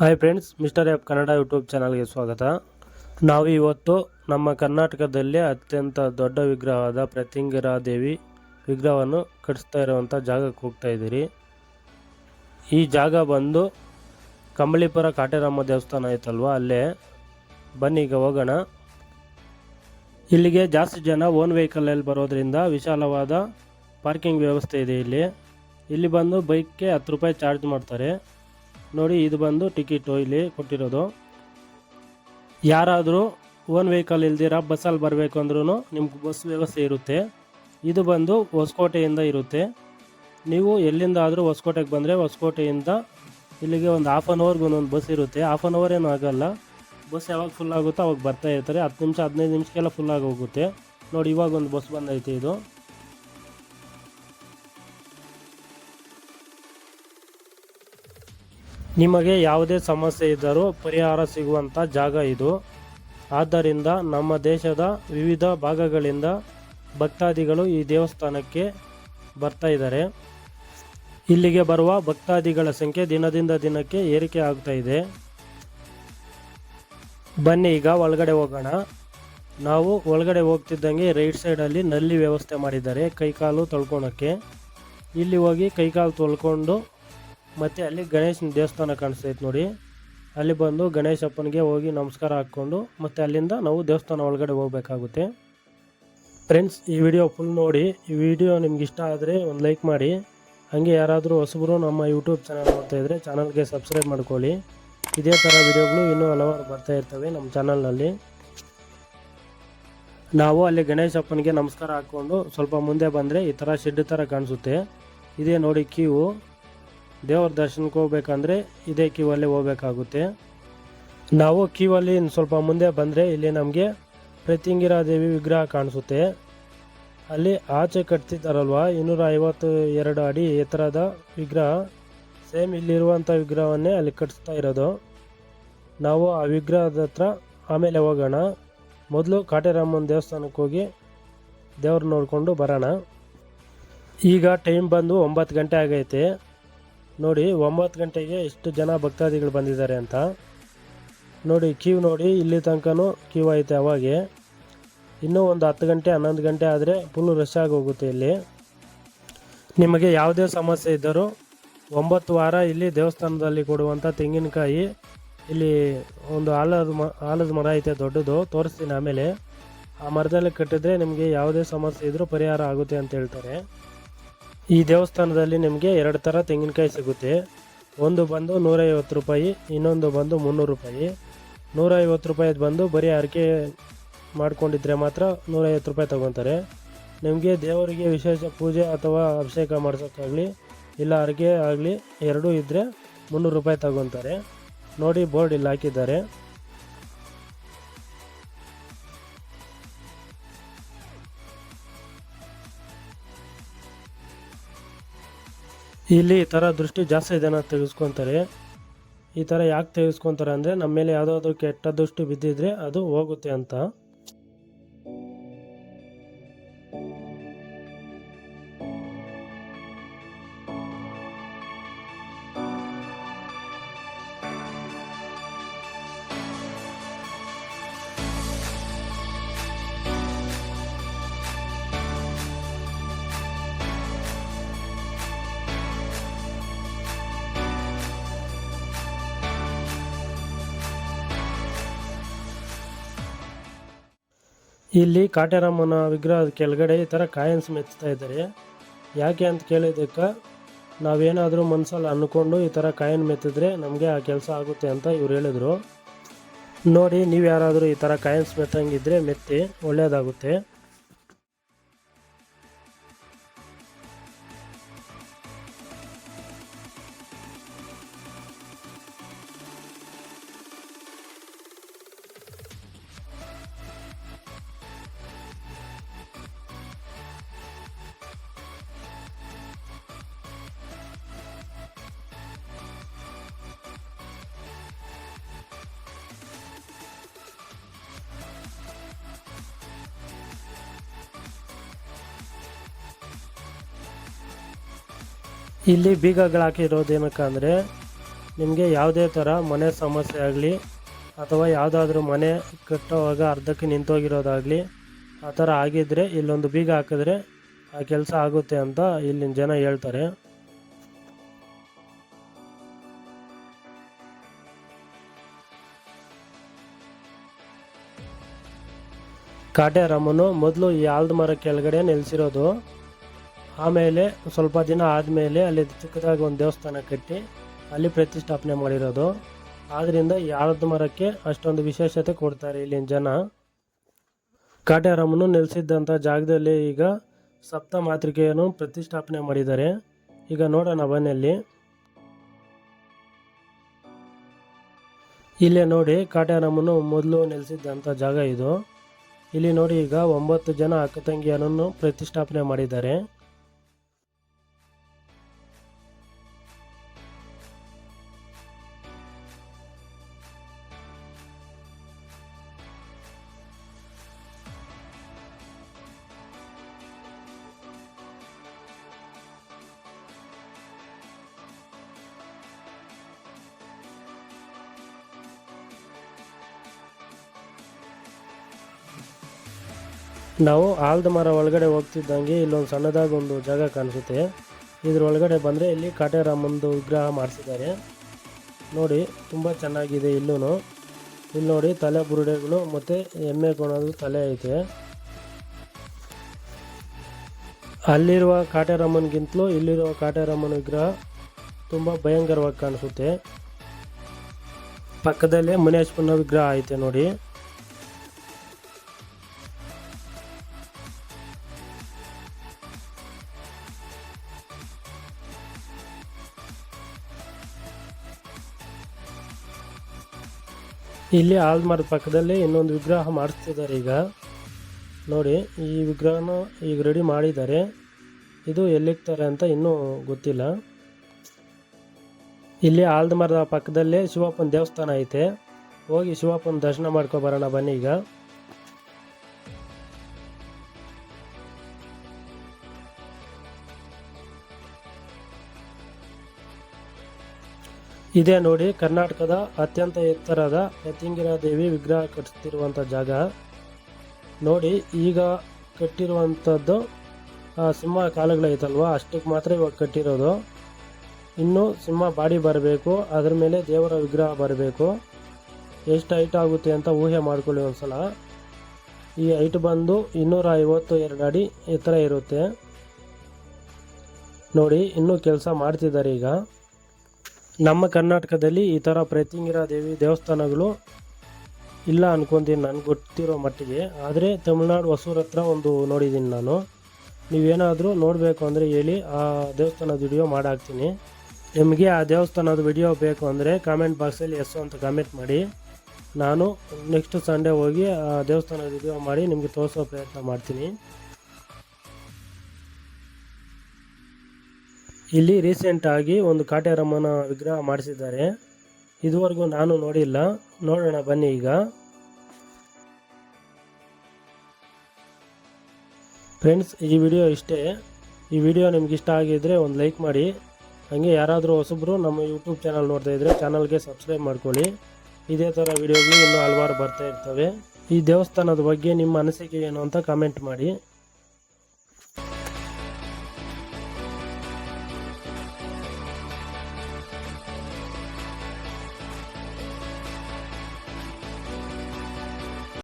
Hi friends mister app Kannada YouTube ಚಾನಲ್ಗೆ ಸ್ವಾಗತ. ನಾವು ಇವತ್ತು ನಮ್ಮ ಕರ್ನಾಟಕದಲ್ಲಿ ಅತ್ಯಂತ ದೊಡ್ಡ ವಿಗ್ರಹವಾದ ಪ್ರತಿಂಗಿರಾದೇವಿ ವಿಗ್ರಹವನ್ನು ಕಟ್ಟಿಸ್ತಾ ಇರುವಂಥ ಜಾಗಕ್ಕೆ ಹೋಗ್ತಾ ಇದ್ದೀರಿ. ಈ ಜಾಗ ಬಂದು ಕಂಬಳಿಪುರ ಕಾಟೇರಮ್ಮ ದೇವಸ್ಥಾನ ಐತಲ್ವ? ಅಲ್ಲೇ ಬನ್ನಿ ಈಗ ಹೋಗೋಣ. ಇಲ್ಲಿಗೆ ಜಾಸ್ತಿ ಜನ ಓನ್ ವೆಹಿಕಲಲ್ಲಿ ಬರೋದ್ರಿಂದ ವಿಶಾಲವಾದ ಪಾರ್ಕಿಂಗ್ ವ್ಯವಸ್ಥೆ ಇದೆ ಇಲ್ಲಿ. ಇಲ್ಲಿ ಬಂದು ಬೈಕ್ಗೆ ಹತ್ತು ರೂಪಾಯಿ ಚಾರ್ಜ್ ಮಾಡ್ತಾರೆ. ನೋಡಿ, ಇದು ಬಂದು ಟಿಕೆಟು ಇಲ್ಲಿ ಕೊಟ್ಟಿರೋದು. ಯಾರಾದರೂ ಓನ್ ವೆಹಿಕಲ್ ಇಲ್ದಿರ, ಬಸ್ಸಲ್ಲಿ ಬರಬೇಕು ಅಂದ್ರೂ ನಿಮ್ಗೆ ಬಸ್ ವ್ಯವಸ್ಥೆ ಇರುತ್ತೆ. ಇದು ಬಂದು ಹೊಸಕೋಟೆಯಿಂದ ಇರುತ್ತೆ. ನೀವು ಎಲ್ಲಿಂದ ಆದರೂ ಹೊಸಕೋಟೆಗೆ ಬಂದರೆ ಹೊಸಕೋಟೆಯಿಂದ ಇಲ್ಲಿಗೆ ಒಂದು ಹಾಫ್ ಆನ್ ಅವರ್ಗೆ ಒಂದೊಂದು ಬಸ್ ಇರುತ್ತೆ. ಹಾಫ್ ಆನ್ ಅವರ್ ಏನೂ ಆಗೋಲ್ಲ. ಬಸ್ ಯಾವಾಗ ಫುಲ್ ಆಗುತ್ತೋ ಅವಾಗ ಬರ್ತಾ ಇರ್ತಾರೆ. ಹತ್ತು ನಿಮಿಷ, ಹದಿನೈದು ನಿಮಿಷಕ್ಕೆಲ್ಲ ಫುಲ್ ಆಗಿ ಹೋಗುತ್ತೆ. ನೋಡಿ, ಇವಾಗ ಒಂದು ಬಸ್ ಬಂದೈತೆ ಇದು. ನಿಮಗೆ ಯಾವುದೇ ಸಮಸ್ಯೆ ಇದ್ದರೂ ಪರಿಹಾರ ಸಿಗುವಂಥ ಜಾಗ ಇದು. ಆದ್ದರಿಂದ ನಮ್ಮ ದೇಶದ ವಿವಿಧ ಭಾಗಗಳಿಂದ ಭಕ್ತಾದಿಗಳು ಈ ದೇವಸ್ಥಾನಕ್ಕೆ ಬರ್ತಾ ಇದ್ದಾರೆ. ಇಲ್ಲಿಗೆ ಬರುವ ಭಕ್ತಾದಿಗಳ ಸಂಖ್ಯೆ ದಿನದಿಂದ ದಿನಕ್ಕೆ ಏರಿಕೆ ಆಗ್ತಾ ಇದೆ. ಬನ್ನಿ, ಈಗ ಒಳಗಡೆ ಹೋಗೋಣ. ನಾವು ಒಳಗಡೆ ಹೋಗ್ತಿದ್ದಂಗೆ ರೈಟ್ ಸೈಡಲ್ಲಿ ನಲ್ಲಿ ವ್ಯವಸ್ಥೆ ಮಾಡಿದ್ದಾರೆ ಕೈಕಾಲು ತೊಳ್ಕೊಳಕ್ಕೆ. ಇಲ್ಲಿ ಹೋಗಿ ಕೈಕಾಲು ತೊಳ್ಕೊಂಡು ಮತ್ತು ಅಲ್ಲಿ ಗಣೇಶನ ದೇವಸ್ಥಾನ ಕಾಣಿಸ್ತೈತೆ ನೋಡಿ. ಅಲ್ಲಿ ಬಂದು ಗಣೇಶಪ್ಪನಿಗೆ ಹೋಗಿ ನಮಸ್ಕಾರ ಹಾಕ್ಕೊಂಡು ಮತ್ತು ಅಲ್ಲಿಂದ ನಾವು ದೇವಸ್ಥಾನ ಒಳಗಡೆ ಹೋಗಬೇಕಾಗುತ್ತೆ. ಫ್ರೆಂಡ್ಸ್ ಈ ವಿಡಿಯೋ ಫುಲ್ ನೋಡಿ. ಈ ವಿಡಿಯೋ ನಿಮ್ಗೆ ಇಷ್ಟ ಆದರೆ ಒಂದು ಲೈಕ್ ಮಾಡಿ. ಹಾಗೆ ಯಾರಾದರೂ ಹೊಸಬರು ನಮ್ಮ ಯೂಟ್ಯೂಬ್ ಚಾನಲ್ ನೋಡ್ತಾ ಇದ್ದರೆ ಚಾನಲ್ಗೆ ಸಬ್ಸ್ಕ್ರೈಬ್ ಮಾಡ್ಕೊಳ್ಳಿ. ಇದೇ ಥರ ವಿಡಿಯೋಗಳು ಇನ್ನೂ ಹಲವಾರು ಬರ್ತಾ ಇರ್ತವೆ ನಮ್ಮ ಚಾನಲ್ನಲ್ಲಿ ನಾವು ಅಲ್ಲಿ ಗಣೇಶಪ್ಪನಿಗೆ ನಮಸ್ಕಾರ ಹಾಕ್ಕೊಂಡು ಸ್ವಲ್ಪ ಮುಂದೆ ಬಂದರೆ ಈ ಥರ ಶೆಡ್ ಥರ ಕಾಣಿಸುತ್ತೆ. ಇದೇ ನೋಡಿ ಕ್ಯೂ. ದೇವ್ರ ದರ್ಶನಕ್ಕೆ ಹೋಗ್ಬೇಕಂದ್ರೆ ಇದೇ ಕ್ಯೂವಲ್ಲಿ ಹೋಗ್ಬೇಕಾಗುತ್ತೆ. ನಾವು ಕ್ಯೂವಲ್ಲಿ ಇನ್ನು ಸ್ವಲ್ಪ ಮುಂದೆ ಬಂದರೆ ಇಲ್ಲಿ ನಮಗೆ ಪ್ರತಿಂಗಿರಾ ದೇವಿ ವಿಗ್ರಹ ಕಾಣಿಸುತ್ತೆ. ಅಲ್ಲಿ ಆಚೆ ಕಟ್ತಿದ್ದಾರಲ್ವ? ಇನ್ನೂರ ಐವತ್ತು ಎರಡು ಅಡಿ ಎತ್ತರದ ವಿಗ್ರಹ. ಸೇಮ್ ಇಲ್ಲಿರುವಂಥ ವಿಗ್ರಹವನ್ನೇ ಅಲ್ಲಿ ಕಟ್ಸ್ತಾ ಇರೋದು. ನಾವು ಆ ವಿಗ್ರಹದ ಹತ್ರ ಆಮೇಲೆ ಹೋಗೋಣ. ಮೊದಲು ಕಾಟೇರಾಮನ್ ದೇವಸ್ಥಾನಕ್ಕೆ ಹೋಗಿ ದೇವ್ರ ನೋಡಿಕೊಂಡು ಬರೋಣ. ಈಗ ಟೈಮ್ ಬಂದು ಒಂಬತ್ತು ಗಂಟೆ ಆಗೈತೆ. ನೋಡಿ, ಒಂಬತ್ತು ಗಂಟೆಗೆ ಎಷ್ಟು ಜನ ಭಕ್ತಾದಿಗಳು ಬಂದಿದ್ದಾರೆ ಅಂತ. ನೋಡಿ ಕ್ಯೂ ನೋಡಿ, ಇಲ್ಲಿ ತನಕನೂ ಕ್ಯೂ ಐತೆ ಅವಾಗೆ. ಇನ್ನೂ ಒಂದು ಹತ್ತು ಗಂಟೆ, ಹನ್ನೊಂದು ಗಂಟೆ ಆದರೆ ಫುಲ್ಲು ರಶ್ ಆಗಿ ಹೋಗುತ್ತೆ ಇಲ್ಲಿ. ನಿಮಗೆ ಯಾವುದೇ ಸಮಸ್ಯೆ ಇದ್ದರೂ ಒಂಬತ್ತು ವಾರ ಇಲ್ಲಿ ದೇವಸ್ಥಾನದಲ್ಲಿ ಕೊಡುವಂಥ ತೆಂಗಿನಕಾಯಿ, ಇಲ್ಲಿ ಒಂದು ಆಲದ ಮ, ಆಲದ ಮರ ಐತೆ ದೊಡ್ಡದು, ತೋರಿಸ್ತೀನಿ ಆಮೇಲೆ. ಆ ಮರದಲ್ಲಿ ಕಟ್ಟಿದ್ರೆ ನಿಮಗೆ ಯಾವುದೇ ಸಮಸ್ಯೆ ಇದ್ದರೂ ಪರಿಹಾರ ಆಗುತ್ತೆ ಅಂತ ಹೇಳ್ತಾರೆ. ಈ ದೇವಸ್ಥಾನದಲ್ಲಿ ನಿಮಗೆ ಎರಡು ಥರ ತೆಂಗಿನಕಾಯಿ ಸಿಗುತ್ತೆ. ಒಂದು ಬಂದು ನೂರೈವತ್ತು ರೂಪಾಯಿ, ಇನ್ನೊಂದು ಬಂದು ಮುನ್ನೂರು ರೂಪಾಯಿ. ನೂರೈವತ್ತು ರೂಪಾಯಿದು ಬಂದು ಬರೀ ಅರಿಕೆ ಮಾಡ್ಕೊಂಡಿದ್ರೆ ಮಾತ್ರ ನೂರೈವತ್ತು ರೂಪಾಯಿ ತೊಗೊತಾರೆ. ನಿಮಗೆ ದೇವರಿಗೆ ವಿಶೇಷ ಪೂಜೆ ಅಥವಾ ಅಭಿಷೇಕ ಮಾಡಿಸೋಕ್ಕಾಗಲಿ, ಇಲ್ಲ ಅರಿಕೆ ಆಗಲಿ, ಎರಡೂ ಇದ್ದರೆ ಮುನ್ನೂರು ರೂಪಾಯಿ ತಗೊತಾರೆ. ನೋಡಿ, ಬೋರ್ಡ್ ಇಲ್ಲಿ ಹಾಕಿದ್ದಾರೆ. ಇಲ್ಲಿ ಈ ಥರ ದೃಷ್ಟಿ ಜಾಸ್ತಿ ಜನ ತೆಗೆಸ್ಕೊತಾರೆ ಈ ಥರ ಯಾಕೆ ತೆಗೆಸ್ಕೊತಾರೆ ಅಂದರೆ ನಮ್ಮ ಮೇಲೆ ಯಾವುದಾದ್ರು ಕೆಟ್ಟ ದೃಷ್ಟಿ ಬಿದ್ದಿದ್ರೆ ಅದು ಹೋಗುತ್ತೆ ಅಂತ. ಇಲ್ಲಿ ಕಾಟೇರಮ್ಮನ ವಿಗ್ರಹದ ಕೆಳಗಡೆ ಈ ಥರ ಕಾಯನ್ಸ್ ಮೆಚ್ಚುತ್ತಾ ಇದ್ದಾರೆ. ಯಾಕೆ ಅಂತ ಕೇಳಿದ್ದಕ್ಕೆ ನಾವೇನಾದರೂ ಮನಸ್ಸಲ್ಲಿ ಅಂದ್ಕೊಂಡು ಈ ಥರ ಕಾಯಿನ್ ಮೆತ್ತಿದ್ರೆ ನಮಗೆ ಆ ಕೆಲಸ ಆಗುತ್ತೆ ಅಂತ ಇವ್ರು ಹೇಳಿದರು. ನೋಡಿ ನೀವು ಯಾರಾದರೂ ಈ ಥರ ಕಾಯಿನ್ಸ್ ಮೆತ್ತಂಗಿದ್ರೆ ಮೆತ್ತಿ ಒಳ್ಳೆಯದಾಗುತ್ತೆ ಇಲ್ಲಿ ಬೀಗಗಳು ಹಾಕಿರೋದು ಏನಕ್ಕೆ ಅಂದರೆ, ನಿಮಗೆ ಯಾವುದೇ ಥರ ಮನೆ ಸಮಸ್ಯೆ ಆಗಲಿ, ಅಥವಾ ಯಾವುದಾದ್ರೂ ಮನೆ ಕಟ್ಟೋವಾಗ ಅರ್ಧಕ್ಕೆ ನಿಂತೋಗಿರೋದಾಗಲಿ, ಆ ಥರ ಆಗಿದ್ದರೆ ಇಲ್ಲೊಂದು ಬೀಗ ಹಾಕಿದ್ರೆ ಆ ಕೆಲಸ ಆಗುತ್ತೆ ಅಂತ ಇಲ್ಲಿನ ಜನ ಹೇಳ್ತಾರೆ. ಕಾಟೇರಮ್ಮನು ಮೊದಲು ಈ ಆಲ್ದ ಮರ ಕೆಳಗಡೆ ನೆಲೆಸಿರೋದು. ಆಮೇಲೆ ಸ್ವಲ್ಪ ದಿನ ಆದಮೇಲೆ ಅಲ್ಲಿ ಚಿಕ್ಕದಾಗಿ ಒಂದು ದೇವಸ್ಥಾನ ಕಟ್ಟಿ ಅಲ್ಲಿ ಪ್ರತಿಷ್ಠಾಪನೆ ಮಾಡಿರೋದು. ಆದ್ದರಿಂದ ಯಾರದ ಮರಕ್ಕೆ ಅಷ್ಟೊಂದು ವಿಶೇಷತೆ ಕೊಡ್ತಾರೆ ಇಲ್ಲಿನ ಜನ. ಕಾಟ್ಯಾರಾಮನು ನೆಲೆಸಿದ್ದಂಥ ಜಾಗದಲ್ಲಿ ಈಗ ಸಪ್ತ ಮಾತೃಕೆಯನ್ನು ಪ್ರತಿಷ್ಠಾಪನೆ ಮಾಡಿದ್ದಾರೆ. ಈಗ ನೋಡೋಣ ಅಲ್ಲಿ ಇಲ್ಲೇ ನೋಡಿ ಕಾಟ್ಯಾರಾಮನು ಮೊದಲು ನೆಲೆಸಿದ್ದಂಥ ಜಾಗ ಇದು. ಇಲ್ಲಿ ನೋಡಿ ಈಗ ಒಂಬತ್ತು ಜನ ಅಕ್ಕ ತಂಗಿಯರನ್ನು ಪ್ರತಿಷ್ಠಾಪನೆ ಮಾಡಿದ್ದಾರೆ. ನಾವು ಆಲದ ಮರ ಒಳಗಡೆ ಹೋಗ್ತಿದ್ದಂಗೆ ಇಲ್ಲೊಂದು ಸಣ್ಣದಾಗಿ ಒಂದು ಜಾಗ ಕಾಣಿಸುತ್ತೆ. ಇದ್ರ ಒಳಗಡೆ ಬಂದರೆ ಇಲ್ಲಿ ಕಾಟೇರಾಮಂದು ವಿಗ್ರಹ ಮಾಡಿಸಿದ್ದಾರೆ. ನೋಡಿ, ತುಂಬ ಚೆನ್ನಾಗಿದೆ ಇಲ್ಲೂ ಇಲ್ಲಿ ನೋಡಿ ತಲೆ ಬುರುಡೆಗಳು ಮತ್ತು ಎಮ್ಮೆ ಕೊಣೋದು ತಲೆ ಐತೆ. ಅಲ್ಲಿರುವ ಕಾಟೇರಮ್ಮನಿಗಿಂತಲೂ ಇಲ್ಲಿರುವ ಕಾಟೇರಾಮನ್ ವಿಗ್ರಹ ತುಂಬ ಭಯಂಕರವಾಗಿ ಕಾಣಿಸುತ್ತೆ. ಪಕ್ಕದಲ್ಲೇ ಮುನೇಶ್ವರನ ವಿಗ್ರಹ ಐತೆ ನೋಡಿ. ಇಲ್ಲಿ ಆಲ್ಮರದ ಪಕ್ಕದಲ್ಲಿ ಇನ್ನೊಂದು ವಿಗ್ರಹ ಮಾಡಿಸ್ತಿದ್ದಾರೆ ಈಗ. ನೋಡಿ, ಈ ವಿಗ್ರಹನ ಈಗ ರೆಡಿ ಮಾಡಿದ್ದಾರೆ. ಇದು ಎಲ್ಲಿಗ್ತಾರೆ ಅಂತ ಇನ್ನೂ ಗೊತ್ತಿಲ್ಲ. ಇಲ್ಲಿ ಆಲ್ದ ಮರದ ಪಕ್ಕದಲ್ಲೇ ಶಿವಪ್ಪನ ದೇವಸ್ಥಾನ ಐತೆ. ಹೋಗಿ ಶಿವಪ್ಪನ ದರ್ಶನ ಮಾಡ್ಕೊ ಬರೋಣ ಬನ್ನಿ ಈಗ. ಇದೇ ನೋಡಿ, ಕರ್ನಾಟಕದ ಅತ್ಯಂತ ಎತ್ತರದ ಯತಿಂಗಿರ ದೇವಿ ವಿಗ್ರಹ ಕಟ್ಟಿರುವಂಥ ಜಾಗ. ನೋಡಿ, ಈಗ ಕಟ್ಟಿರುವಂಥದ್ದು ಸಿಂಹ ಕಾಲುಗಳೈತಲ್ವ? ಅಷ್ಟಕ್ಕೆ ಮಾತ್ರ ಇವಾಗ ಕಟ್ಟಿರೋದು. ಇನ್ನು ಸಿಂಹ ಬಾಡಿ ಬರಬೇಕು, ಅದ್ರ ಮೇಲೆ ದೇವರ ವಿಗ್ರಹ ಬರಬೇಕು. ಎಷ್ಟು ಹೈಟ್ ಆಗುತ್ತೆ ಅಂತ ಊಹೆ ಮಾಡ್ಕೊಳ್ಳಿ ಒಂದ್ಸಲ. ಈ ಹೈಟ್ ಬಂದು ಇನ್ನೂರ ಐವತ್ತು ಎರಡು ಅಡಿ ಎತ್ತರ ಇರುತ್ತೆ. ನೋಡಿ, ಇನ್ನೂ ಕೆಲಸ ಮಾಡ್ತಿದ್ದಾರೆ ಈಗ. ನಮ್ಮ ಕರ್ನಾಟಕದಲ್ಲಿ ಈ ಥರ ಪ್ರತಿಂಗಿರ ದೇವಿ ದೇವಸ್ಥಾನಗಳು ಇಲ್ಲ ಅನ್ಕೊಂತೀನಿ ನನಗೆ ಗೊತ್ತಿರೋ ಮಟ್ಟಿಗೆ. ಆದರೆ ತಮಿಳ್ನಾಡು ಹೊಸೂರ್ ಹತ್ರ ಒಂದು ನೋಡಿದ್ದೀನಿ ನಾನು. ನೀವೇನಾದರೂ ನೋಡಬೇಕು ಅಂದರೆ ಹೇಳಿ, ಆ ದೇವಸ್ಥಾನದ ವಿಡಿಯೋ ಮಾಡಾಕ್ತೀನಿ. ನಿಮಗೆ ಆ ದೇವಸ್ಥಾನದ ವಿಡಿಯೋ ಬೇಕು ಅಂದರೆ ಕಾಮೆಂಟ್ ಬಾಕ್ಸಲ್ಲಿ ಎಸ್ ಅಂತ ಕಾಮೆಂಟ್ ಮಾಡಿ. ನಾನು ನೆಕ್ಸ್ಟ್ ಸಂಡೇ ಹೋಗಿ ಆ ದೇವಸ್ಥಾನದ ವಿಡಿಯೋ ಮಾಡಿ ನಿಮಗೆ ತೋರಿಸೋ ಪ್ರಯತ್ನ ಮಾಡ್ತೀನಿ. ಇಲ್ಲಿ ರೀಸೆಂಟ್ ಆಗಿ ಒಂದು ಕಾಟೇರಮ್ಮನ ವಿಗ್ರಹ ಮಾಡಿಸಿದ್ದಾರೆ. ಇದುವರೆಗೂ ನಾನು ನೋಡಿಲ್ಲ. ನೋಡೋಣ, ಬನ್ನಿ ಈಗ. ಫ್ರೆಂಡ್ಸ್ ಈ ವಿಡಿಯೋ ಇಷ್ಟೇ. ಈ ವಿಡಿಯೋ ನಿಮ್ಗೆ ಇಷ್ಟ ಆಗಿದ್ರೆ ಒಂದು ಲೈಕ್ ಮಾಡಿ. ಹಾಗೆ ಯಾರಾದರೂ ಹೊಸಬ್ರು ನಮ್ಮ ಯೂಟ್ಯೂಬ್ ಚಾನಲ್ ನೋಡ್ತಾ ಇದ್ರೆ ಚಾನಲ್ಗೆ ಸಬ್ಸ್ಕ್ರೈಬ್ ಮಾಡ್ಕೊಳ್ಳಿ. ಇದೇ ಥರ ವಿಡಿಯೋಗಳು ಇನ್ನೂ ಹಲವಾರು ಬರ್ತಾ ಇರ್ತವೆ. ಈ ದೇವಸ್ಥಾನದ ಬಗ್ಗೆ ನಿಮ್ಮ ಅನಿಸಿಕೆ ಏನು ಅಂತ ಕಾಮೆಂಟ್ ಮಾಡಿ.